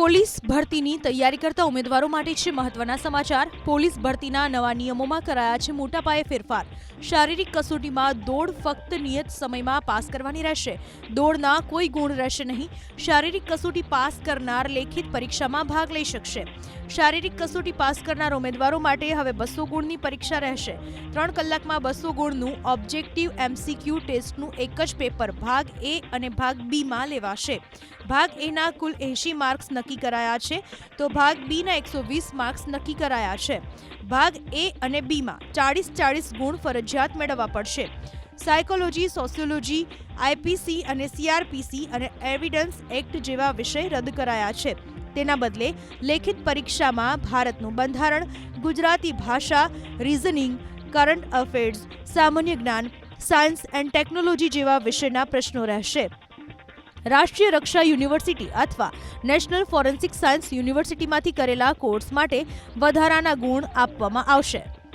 Police ભરતીની તૈયારી કરતા ઉમેદવારો માટે છે મહત્વના સમાચાર. પોલીસ ભરતીના નવા નિયમોમાં કરાયા છે મોટા પાયે ફેરફાર. શારીરિક કસોટીમાં દોડ ફક્ત નિયત સમયમાં પાસ કરવાની રહેશે. દોડના કોઈ ગુણ રહેશે નહીં. શારીરિક કસોટી પાસ કરનાર લેખિત પરીક્ષામાં ભાગ લઈ શકશે. શારીરિક કસોટી પાસ કરનાર ઉમેદવારો માટે હવે બસો ગુણની પરીક્ષા રહેશે. ત્રણ કલાકમાં બસો ગુણનું ઓબ્જેક્ટિવ એમસીક્યુ ટેસ્ટનું એક જ પેપર, ભાગ એ અને ભાગ બીમાં લેવાશે. ભાગ એના કુલ એંશી માર્ક્સ નક્કી કરાયા છે, તો ભાગ બીના એકસો વીસ માર્ક્સ નક્કી કરાયા છે. ભાગ એ અને બીમાં ચાળીસ ચાળીસ ગુણ ફરજિયાત મેળવવા પડશે. સાયકોલોજી, સોશિયોલોજી, આઈપીસી અને સીઆરપીસી અને એવિડન્સ એક્ટ જેવા વિષય રદ કરાયા છે. તેના બદલે લેખિત પરીક્ષામાં ભારતનું બંધારણ, ગુજરાતી ભાષા રિઝનિંગ કરંટ અફેર્સ સામાન્ય જ્ઞાન સાયન્સ એન્ડ ટેકનોલોજી જેવા વિષયના પ્રશ્નો રહેશે. રાષ્ટ્રીય રક્ષા યુનિવર્સિટી અથવા નેશનલ ફોરેન્સિક સાયન્સ યુનિવર્સિટીમાંથી કરેલા કોર્સ માટે વધારાના ગુણ આપવામાં આવશે.